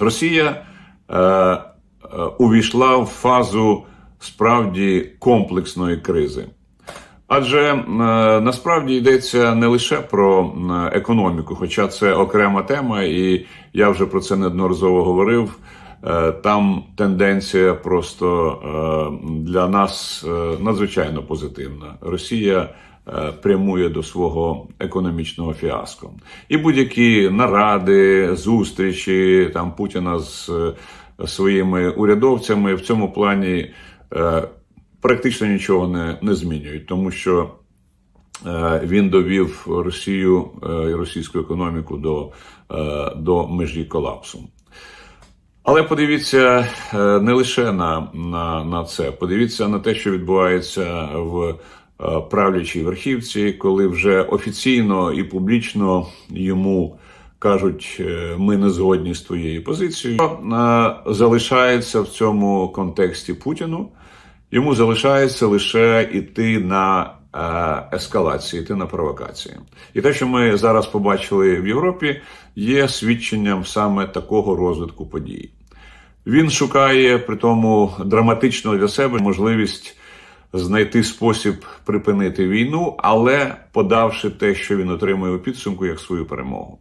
Росія е, е, увійшла в фазу справді комплексної кризи. Адже е, насправді йдеться не лише про економіку, хоча це окрема тема, і я вже про це неодноразово говорив. Е, Там тенденція просто е, для нас е, надзвичайно позитивна. Росія прямує до свого економічного фіаско. І будь-які наради, зустрічі там Путіна з своїми урядовцями в цьому плані практично нічого не, не змінюють, тому що він довів Росію і російську економіку до, до межі колапсу. Але подивіться е, не лише на, на, на це, подивіться на те, що відбувається в е, правлячій верхівці, коли вже офіційно і публічно йому кажуть, е, ми не згодні з твоєю позицією. Залишається в цьому контексті Путіну. Йому залишається лише йти на ескалації, йти на провокації. І те, що ми зараз побачили в Європі, є свідченням саме такого розвитку подій. Він шукає при тому драматично для себе можливість знайти спосіб припинити війну, але подавши те, що він отримує у підсумку, як свою перемогу.